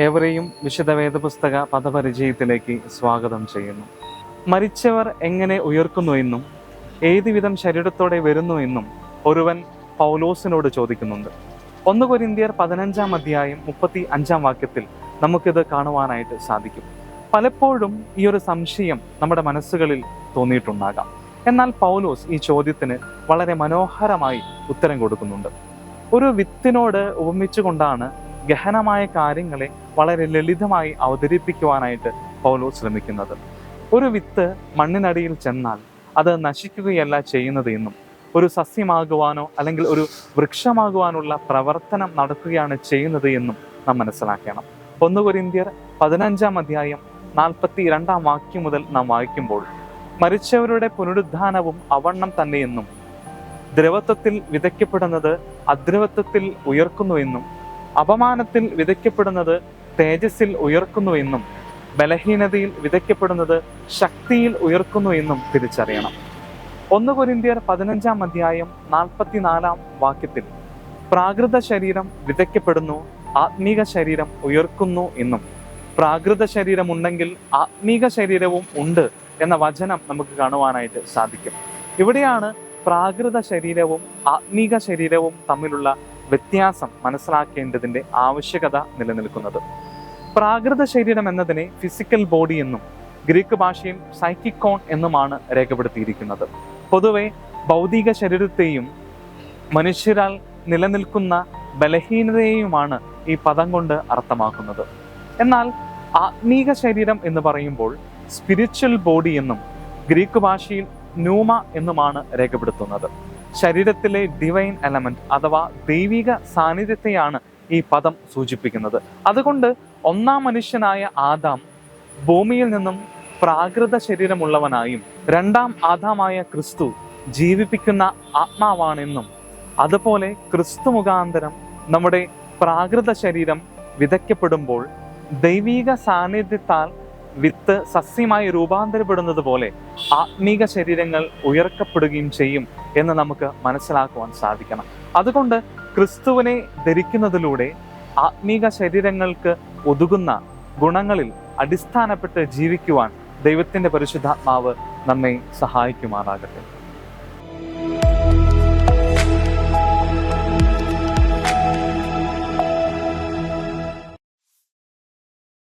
ഏവരെയും വിശുദ്ധ വേദപുസ്തക പദപരിചയത്തിലേക്ക് സ്വാഗതം ചെയ്യുന്നു. മരിച്ചവർ എങ്ങനെ ഉയർക്കുന്നു എന്നും ഏതുവിധം ശരീരത്തോടെ വരുന്നു എന്നും ഒരുവൻ പൗലോസിനോട് ചോദിക്കുന്നുണ്ട്. ഒന്ന് കൊരിന്തിയർ പതിനഞ്ചാം അധ്യായം മുപ്പത്തി അഞ്ചാം വാക്യത്തിൽ നമുക്കിത് കാണുവാനായിട്ട് സാധിക്കും. പലപ്പോഴും ഈ ഒരു സംശയം നമ്മുടെ മനസ്സുകളിൽ തോന്നിയിട്ടുണ്ടാകാം. എന്നാൽ പൗലോസ് ഈ ചോദ്യത്തിന് വളരെ മനോഹരമായി ഉത്തരം കൊടുക്കുന്നുണ്ട്. ഒരു വിത്തിനോട് ഉപമിച്ചുകൊണ്ടാണ് ഗഹനമായ കാര്യങ്ങളെ വളരെ ലളിതമായി അവതരിപ്പിക്കുവാനായിട്ട് പൗലോ ശ്രമിക്കുന്നത്. ഒരു വിത്ത് മണ്ണിനടിയിൽ ചെന്നാൽ അത് നശിക്കുകയല്ല ചെയ്യുന്നത് എന്നും ഒരു സസ്യമാകുവാനോ അല്ലെങ്കിൽ ഒരു വൃക്ഷമാകുവാനുള്ള പ്രവർത്തനം നടക്കുകയാണ് ചെയ്യുന്നത് എന്നും നാം മനസ്സിലാക്കണം. ഒന്ന് കൊരിന്ത്യർ പതിനഞ്ചാം അധ്യായം നാൽപ്പത്തി രണ്ടാം വാക്യം മുതൽ നാം വായിക്കുമ്പോൾ മരിച്ചവരുടെ പുനരുദ്ധാനവും അവണ്ണം തന്നെയെന്നും ദ്രവത്വത്തിൽ വിതയ്ക്കപ്പെടുന്നത് അദ്രവത്വത്തിൽ ഉയർക്കുന്നുവെന്നും അപമാനത്തിൽ വിതയ്ക്കപ്പെടുന്നത് തേജസ്സിൽ ഉയർക്കുന്നുവെന്നും ബലഹീനതയിൽ വിതയ്ക്കപ്പെടുന്നത് ശക്തിയിൽ ഉയർക്കുന്നു എന്നും തിരിച്ചറിയണം. ഒന്ന് കുരിന്തിയർ പതിനഞ്ചാം അധ്യായം നാൽപ്പത്തിനാലാം വാക്യത്തിൽ പ്രാകൃത ശരീരം വിതയ്ക്കപ്പെടുന്നു ആത്മീക ശരീരം ഉയർക്കുന്നു എന്നും പ്രാകൃത ശരീരം ഉണ്ടെങ്കിൽ ആത്മീക ശരീരവും ഉണ്ട് എന്ന വചനം നമുക്ക് കാണുവാനായിട്ട് സാധിക്കും. ഇവിടെയാണ് പ്രാകൃത ശരീരവും ആത്മീക ശരീരവും തമ്മിലുള്ള വ്യത്യാസം മനസ്സിലാക്കേണ്ടതിന്റെ ആവശ്യകത നിലനിൽക്കുന്നത്. പ്രാകൃത ശരീരം എന്നതിനെ ഫിസിക്കൽ ബോഡി എന്നും ഗ്രീക്ക് ഭാഷയിൽ സൈക്കിക്കോൺ എന്നുമാണ് രേഖപ്പെടുത്തിയിരിക്കുന്നത്. പൊതുവെ ഭൗതിക ശരീരത്തെയും മനുഷ്യരാൽ നിലനിൽക്കുന്ന ബലഹീനതയെയുമാണ് ഈ പദം കൊണ്ട് അർത്ഥമാക്കുന്നത്. എന്നാൽ ആത്മീക ശരീരം എന്ന് പറയുമ്പോൾ സ്പിരിച്വൽ ബോഡി എന്നും ഗ്രീക്ക് ഭാഷയിൽ ന്യൂമ എന്നുമാണ് രേഖപ്പെടുത്തുന്നത്. ശരീരത്തിലെ ഡിവൈൻ എലമെന്റ് അഥവാ ദൈവിക സാന്നിധ്യത്തെയാണ് ഈ പദം സൂചിപ്പിക്കുന്നത്. അതുകൊണ്ട് ഒന്നാം മനുഷ്യനായ ആദാം ഭൂമിയിൽ നിന്നും പ്രാകൃത ശരീരമുള്ളവനായും രണ്ടാം ആദാമായ ക്രിസ്തു ജീവിപ്പിക്കുന്ന ആത്മാവാണെന്നും അതുപോലെ ക്രിസ്തു മുഖാന്തരം നമ്മുടെ പ്രാകൃത ശരീരം വിതയ്ക്കപ്പെടുമ്പോൾ ദൈവീക സാന്നിധ്യത്താൽ വിത്ത് സസ്യമായി രൂപാന്തരപ്പെടുന്നത് പോലെ ആത്മീക ശരീരങ്ങൾ ഉയർക്കപ്പെടുകയും ചെയ്യും എന്ന് നമുക്ക് മനസ്സിലാക്കുവാൻ സാധിക്കണം. അതുകൊണ്ട് ക്രിസ്തുവിനെ ധരിക്കുന്നതിലൂടെ ആത്മീക ശരീരങ്ങൾക്ക് ഒതുകുന്ന ഗുണങ്ങളിൽ അടിസ്ഥാനപ്പെട്ട് ജീവിക്കുവാൻ ദൈവത്തിന്റെ പരിശുദ്ധാത്മാവ് നമ്മെ സഹായിക്കുമാറാകട്ടെ.